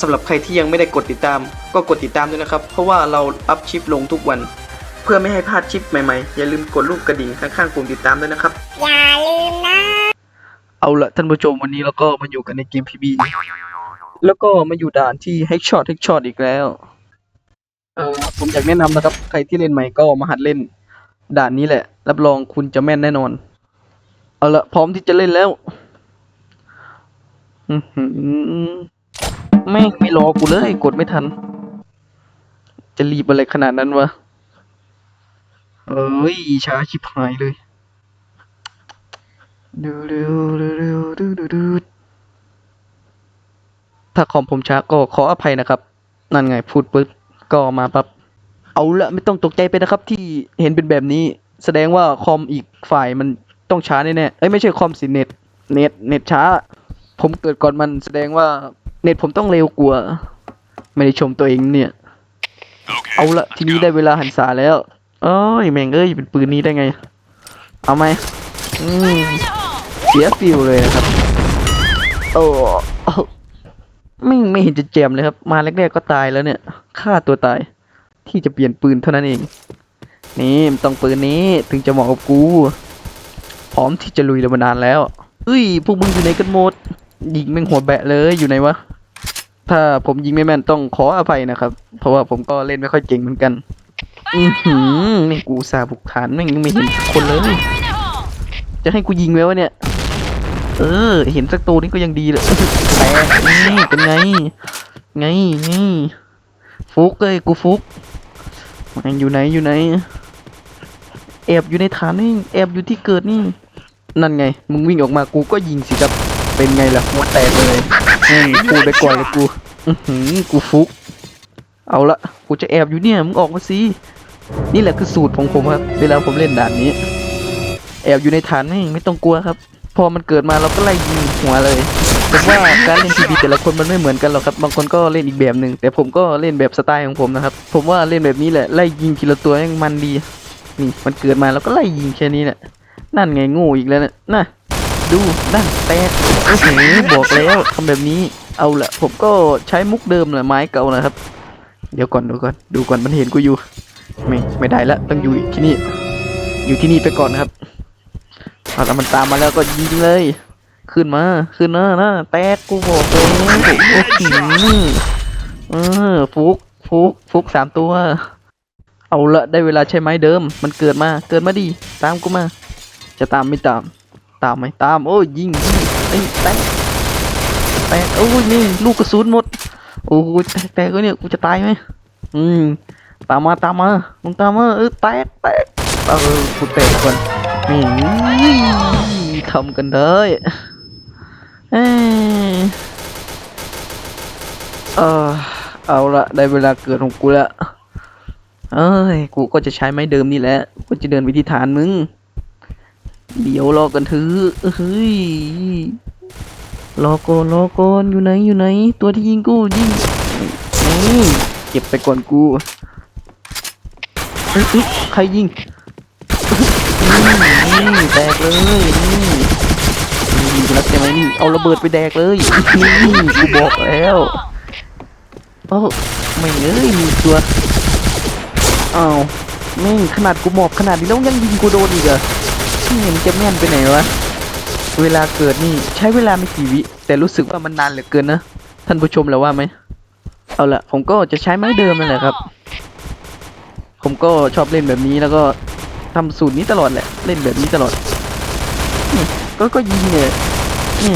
สำหรับใครที่ยังไม่ได้กดติดตาม ก็กดติดตามด้วยนะครับ เพราะว่าเราอัพคลิปลงทุกวัน เพื่อไม่ให้พลาดคลิปใหม่ๆ อย่าลืมกดรูปกระดิ่งข้างๆปุ่มติดตามด้วยนะครับ อย่าลืมนะ เอาละท่านผู้ชมวันนี้เราก็มาอยู่กันในเกม PB แล้วก็มาอยู่ด่านที่ Head Shot Head Shot อีกแล้วเออผมอยากแนะนำนะครับ ใครที่เล่นใหม่ก็มาหัดเล่น ด่านนี้แหละ รับรองคุณจะแม่นแน่นอน เอาละพร้อมที่จะเล่นแล้ว อือหือ แม่งไม่รอกูเลย กดไม่ทัน จะรีบอะไรขนาดนั้นวะ เอ้ยช้าชิบหายเลยดูดูดูดูดูดูดูถ้าคอมผมช้าก็ขออภัยนะครับ นั่นไงพูดปึ๊บก็มาปั๊บเอาละไม่ต้องตกใจไปนะครับ ที่เห็นเป็นแบบนี้ แสดงว่าคอมอีกฝ่ายมันต้องช้าแน่ๆเอ้ยไม่ใช่คอมสิเน็ตเน็ตเน็ตช้า ผมเกิดก่อนมันแสดงว่า เน็ตผมต้องเร็วกว่าไม่ได้ชมตัวเองเนี่ย เอาละทีนี้ได้เวลาหันษาแล้วเอ้ยแม่งเอ้ยเป็นปืนนี้ได้ไง เอาไหมอืมเสียฟิลเลยนะครับ โอ้โอ้ไม่ไม่เห็นจะแจมเลยครับ มาแรกๆก็ตายแล้วเนี่ยฆ่าตัวตาย ที่จะเปลี่ยนปืนเท่านั้นเอง นี่มันต้องปืนนี้ถึงจะเหมาะกับกู พร้อมที่จะลุยแล้วมานานแล้วเฮ้ยพวกมึงอยู่ไหนกันหมดยิงแม่งหัวแบะเลยอยู่ไหนวะ ถ้าผมยิงไม่แม่นต้องขออภัยนะครับ เพราะว่าผมก็เล่นไม่ค่อยเก่งเหมือนกัน อือหือนี่กูอุตสาบุกฐานแม่งยังไม่เห็นคนเลย จะให้กูยิงไว้วะเนี่ย เออ เห็นสักตัวนี้ก็ยังดีเลยแตกนี่เป็นไง ไงไงฟุกเลยกูฟุกมันอยู่ไหนอยู่ไหน แอบอยู่ในฐานนี่ แอบอยู่ที่เกิดนี่ นั่นไง มึงวิ่งออกมากูก็ยิงสิครับ เป็นไงล่ะหัวแตกเลย นี่พูดไปก่อนเลยกู อือหือกูฟุก เอาละกูจะแอบอยู่เนี่ย มึงออกมาสิ นี่แหละคือสูตรของผมครับ เวลาผมเล่นด่านนี้ แอบอยู่ในฐานนี่ไม่ต้องกลัวครับ พอมันเกิดมาเราก็ไล่ยิงหัวเลยผมว่าการเล่นทีบีแต่ละคนมันไม่เหมือนกันหรอกครับ บางคนก็เล่นอีกแบบหนึ่งแต่ผมก็เล่นแบบสไตล์ของผมนะครับ ผมว่าเล่นแบบนี้แหละไล่ยิงทีละตัวยังมันดี นี่มันเกิดมาเราก็ไล่ยิงแค่นี้แหละ นั่นไงโง่อีกแล้วนะน่ะ ดูนั่นแตกโอ้โหบอกแล้วทำแบบนี้เอาละผมก็ใช้มุกเดิมแหละไม้เก่านะครับ เดี๋ยวก่อนดูก่อนดูก่อนมันเห็นกูอยู่ ไม่ไม่ได้ละต้องอยู่ที่นี่ อยู่ที่นี่ไปก่อนนะครับเอาแล้วมันตามมาแล้วก็ยิงเลย ขึ้นมาขึ้นมานะแตกกูบอกเลยโอ้โหเออฟุกฟุกฟุกสามตัว เอาละได้เวลาใช้ไม้เดิม มันเกิดมาเกิดมาดิตามกูมา จะตามไม่ตาม ตามไหมตามโอ้ยยิงยิงเอ้แตกแตกโอ้ยนี่ลูกกระสุนหมดโอ้ยแตกแตกแล้วเนี่ยกูจะตายไหมอืมตามมาตามมามึงตามมาเออแตกแตกเออกูแตกก่อนนี่ทำกันได้เอ้ยเออเอาละได้เวลาเกิดของกูละเอ้ยกูก็จะใช้ไม้เดิมนี่แหละกูจะเดินไปที่ฐานมึง เดี๋ยวรอกันเถอะเฮ้ยรอก่อนรอก่อนอยู่ไหนอยู่ไหน ตัวที่ยิงกูยิงเก็บไปก่อนกูเอ้ยใครยิงนี่แดกเลยนี่ยิงแล้วใช่ไหมนี่เอาระเบิดไปแดกเลยนี่กูบอกแล้วโอ้ไม่เอ้ยมีตัวอ้าวแม่ขนาดกูหมอบขนาดนี้แล้วยังยิงกูโดนอีกเหรอไม่เห็นจะแม่นไปไหนวะ เวลาเกิดนี่ใช้เวลาไม่กี่วิ แต่รู้สึกว่ามันนานเหลือเกินนะ ท่านผู้ชมแล้วว่าไหม เอาละผมก็จะใช้ไม้เดิมนั่นแหละครับ ผมก็ชอบเล่นแบบนี้แล้วก็ทำสูตรนี้ตลอดแหละ เล่นแบบนี้ตลอด ก็ก็ยิงเนี่ยนี่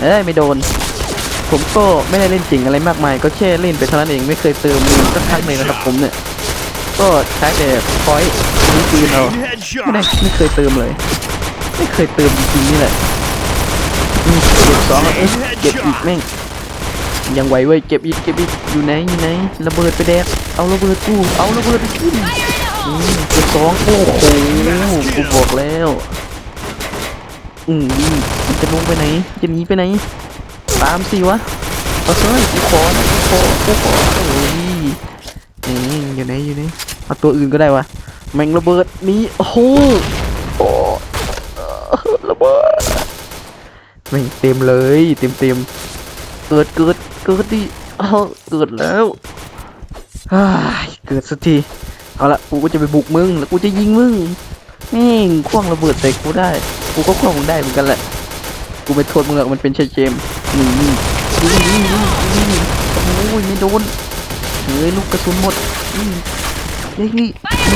เอ้ยไม่โดน ผมก็ไม่ได้เล่นจริงอะไรมากมาย ก็แค่เล่นไปเท่านั้นเองไม่เคยเติมมือสักครั้งเลยนะครับผมเนี่ย ก็ใช้แต่พอยต์นี้ปืนเอาไม่ได้ไม่เคยเติมเลย ไม่เคยเติมจริงๆนี่แหละเก็บสองเอ๊ะเก็บอีกแม่งยังไหวเว้ยเก็บอีกเก็บอีกอยู่ไหนอยู่ไหนระเบิดไปแดกเอาระเบิดกูเอาระเบิดไปขึ้นเก็บสองโอ้โหกูบอกแล้วอืมมันจะลงไปไหนจะหนีไปไหนตามสิวะเอาเฮ้ยกูขอนะกูขอกูขอโอ้ย นี่อยู่ไหนอยู่ไหนเอาตัวอื่นก็ได้วะแมงระเบิดนี้โอ้โหโอ้ระเบิดแม่งเต็มเลยเต็มเต็มเกิดเกิดเกิดดิเอาเกิดแล้วอ้ยเกิดสักทีเอาละกูก็จะไปบุกมึงแล้วกูจะยิงมึงแม่งคว้างระเบิดใส่กูได้กูก็คว้างมึงได้เหมือนกันแหละกูไปโทษมึงหรอกมันเป็นแค่เกมนี่นี่ยิงยิงยิงยิงโอ้ยไม่โดน เฮ้ยลูกกระสุนหมดอืมยิงนี่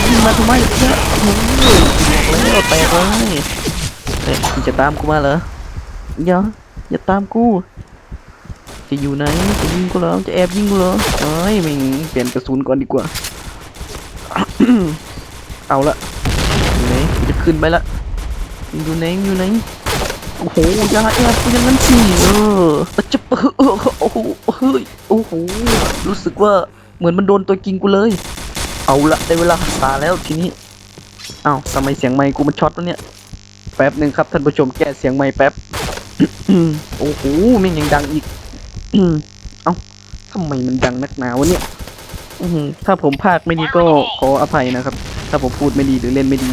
ยิงมาทำไมเนี่ยโอ้ยบอกแล้วแตกเลยเฮ้ยมึงจะตามกูมาเหรออย่าอย่าตามกู จะอยู่ไหนจะยิงกูเหรอจะแอบยิงกูเหรอเอ้ยมึงเปลี่ยนกระสุนก่อนดีกว่า เอาละอยู่ไหนจะขึ้นไปละอยู่ไหนอยู่ไหน โอ้โหยาแอบกูอย่างนั้นสิเออจะเออโอ้โหเฮ้ยโอ้โหรู้สึกว่าเหมือนมันโดนตัวจริงกูเลย เอาละได้เวลาหันตาแล้วทีนี้อ้าวทำไมเสียงไมค์กูมันช็อตแล้วเนี่ยแป๊บหนึ่งครับท่านผู้ชมแก้เสียงไมค์แป๊บโอ้โหม่งยังดังอีกเอ้าทำไมมันดังนักหนาวะเนี่ยอืถ้าผมพากไม่ดีก็ขออภัยนะครับ ถ้าผมพูดไม่ดีหรือเล่นไม่ดี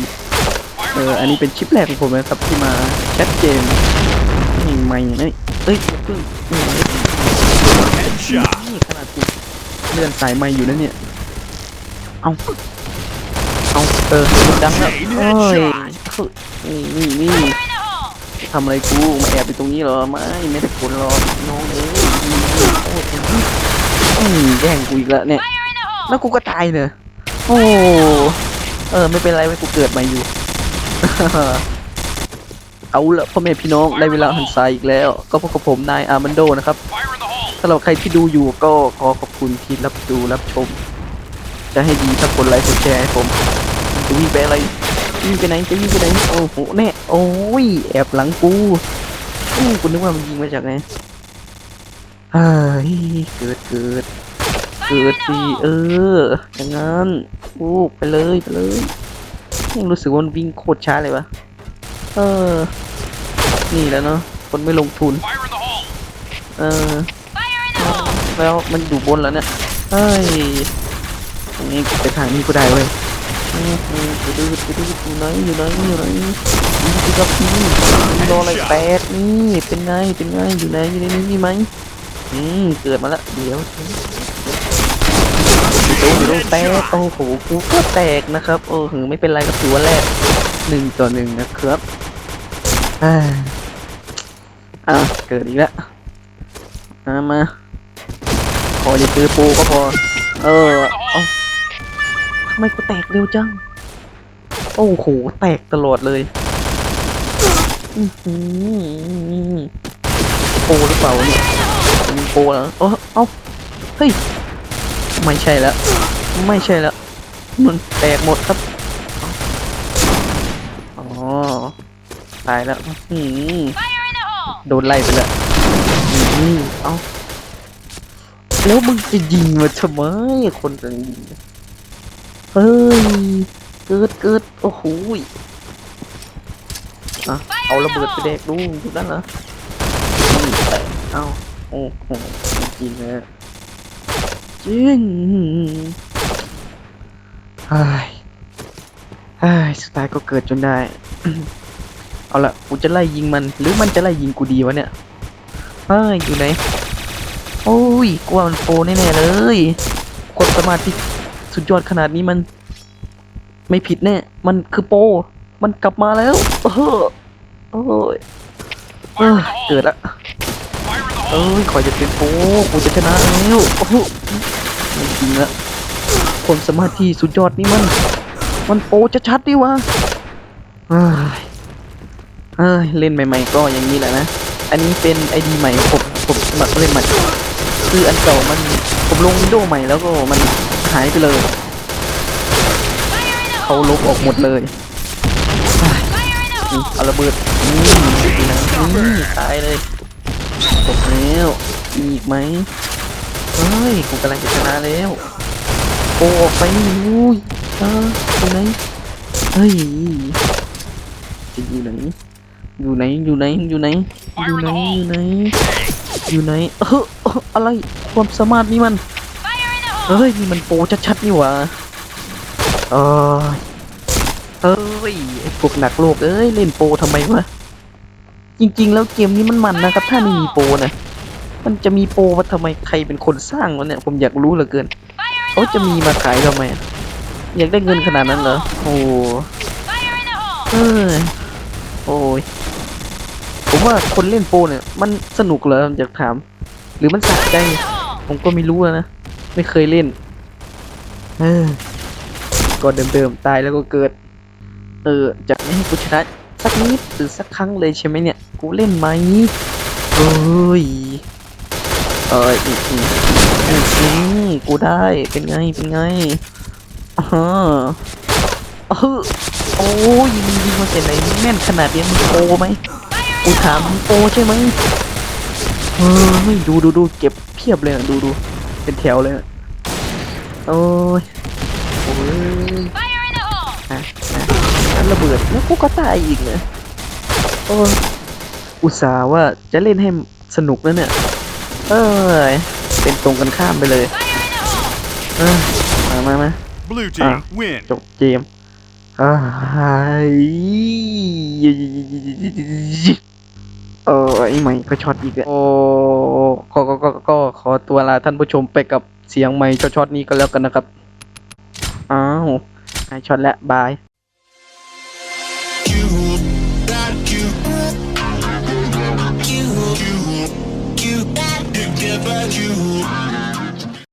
เออ อันนี้เป็นคลิปแรกของผมนะครับที่มาแชทเกมนี่ไม่นะเอ้ยอย่าเพิ่งอืม Headshot. นี่ขนาดกูเลื่อนสายไม้อยู่นะเนี่ย เอาเอาเออดังแล้วเอ้ยนี่นี่นี่ทำอะไรกูมาแอบอยู่ตรงนี้เหรอไม่ไม่ได้ผลหรอกน้องเอ้ยโอ้ยแย่งกูอีกแล้วเนี่ยแล้วกูก็ตายเนอะโอ้เออ ไม่เป็นไรไว้กูเกิดม่อยู่ เอาละพ่อแม่พี่น้องได้เวลาหันซ้ายอีกแล้ว ก็พบกับผมนายอาร์มันโดนะครับสำหรับใครที่ดูอยู่ก็ขอขอบคุณที่รับดูรับชม จะให้ดีถ้ากดไลค์กดแชร์ให้ผมจะวิ่งไปอะไรวิ่งไปไหนจะวิ่งไปไหนโอ้โหแน่โอ้ยแอบหลังกูอู้กูนึกว่ามันยิงมาจากไหนเฮ้ยเกิดเกิดเกิดสิเอออย่างนั้นอู้ไปเลยไปเลย รู้สึกว่ามันวิ่งโคตรช้าเลยวะ เออ นี่แหล้วเนาะ คนไม่ลงทุน Fire in the hole. เออ แล้วมันอยู่บนแล้วเนี่ย เฮ้ย ตรงนี้ไปทางนี้ก็ได้เว้ยอืมอืมไปดูไปดูอยู่ไหนอยู่ไหนอยู่ไหนนี่ครับพี่รออะไรแตกนี่เป็นไงเป็นไงอยู่ไหนอยู่ในนี้มีไหมอืมเกิดมาแล้วเดี๋ยว อยู่ตรงอยู่ตรงแตกโอ้โหกูก็แตกนะครับ โอ้โหไม่เป็นไรครับถือว่าแรกหนึ่งต่อหนึ่งนะครับอ่าอะเกิดอีกแล้วมามาขออย่าเจอปูก็พอ เออเอาทำไมกูแตกเร็วจัง โอ้โห แตกตลอดเลยอือหือโปหรือเปล่าเนี่ยป็นโปเอเออเอ้าเฮ้ย ไม่ใช่แล้ว ไม่ใช่แล้ว มันแตกหมดครับ อ๋อ ตายแล้วอื้อหือโดนไล่ไปแล้วอืมเอาแล้วมึงจะยิงมาทำไมคนจะยิงเฮ้ย เกิดเกิดโอ้โหอะเอาระเบิดไปแดกดูดูนั่นเหรอเอาโอ้โหจริงนะจ ริงเฮ้ยเฮ้สุดท้ายก็เกิดจนได้ เอาละกูจะไล่ยิงมัน หรือมันจะไล่ยิงกูดีวะเนี่ยเฮ้ยอยู่ไหน โอ้ยกว่ามันโปรแน่ๆเลยกดสมาธิสุดยอดขนาดนี้มัน ไม่ผิดแน่ มันคือโป มันกลับมาแล้ว เออโอ้ยเอ้ยเกิดละ เอ้ยขอจะเป็นโปรกูจะชนะแล้วโอ้โหไม่จริงละคนสมาธิสุดยอดนี่มัน มันโปจะชัดดิวะเอ้ยเอ้ยเล่นใหม่ ๆ ก็อย่างนี้แหละนะ อันนี้เป็นไอดีใหม่ผมผมสมัครเล่นใหม่คืออันเก่ามันผมลงวินโดว์ใหม่แล้วก็มันหายไปเลย เขาลบออกหมดเลยนี่เอาระเบิดนี่ดีนะนี่ตายเลย จบแล้ว อีกไหมเฮ้ย กูกำลังจะชนะแล้ว โอ้ออกไปอุ้ยเอออยู่ไหนเฮ้ยจะอยู่ไหน อยู่ไหน อยู่ไหน อยู่ไหน อยู่ไหน อยู่ไหน อยู่ไหน เออออะไร ความสามารถนี่มัน เฮ้ย นี่มันโปรชัดๆนี่หว่าเอ้ยเอ้ยไอ้พวกหนักโลกเอ้ย เล่นโปรทำไมวะ จริง ๆ แล้วเกมนี้มันมันนะครับ ถ้าไม่มีโปรนะ มันจะมีโปรว่าทำไมใครเป็นคนสร้างวะเนี่ย ผมอยากรู้เหลือเกินเขาจะมีมาขายทำไม อยากได้เงินขนาดนั้นเหรอ โอ้เออโอ้ย ผมว่าคนเล่นโปรเนี่ย มันสนุกเหรออยากถาม หรือมันสะใจ ผมก็ไม่รู้นะ ไม่เคยเล่น เออก็เดิมๆตายแล้วก็เกิด เออจะไม่ให้กูชนะ สักนิดหรือสักครั้งเลยใช่ไหมเนี่ย กูเล่นไหมเอ้ยเอออีกอีกอีอีกกูได้เป็นไงเป็นไงอ่าเออโอ้ยยิงยิงมาแต่ไหนแม่นขนาดนี้มึงโปรไหมกูถามโปรใช่ไหมเออไม่ดูดูดูเก็บเพียบเลยอะดูดูเป็นแถวเลยอะโอ้ย ระเบิดแล้วกูก็ตายอีกเลยโอ้ยอุตส่าห์ว่าจะเล่นให้สนุกนะเนี่ย เอ้ย เป็นตรงกันข้ามไปเลยเออมามามา Blue team Ah. win. จบเกมอ้ายเออไอ้ใหม่ก็ช็อตอีกแล้วโอ้ก็ก็ก็ก็ขอตัวลาท่านผู้ชมไปกับเสียงใหม่ช็อตๆนี้ก็แล้วกันนะครับ อ้าวไอช็อตแล้วบาย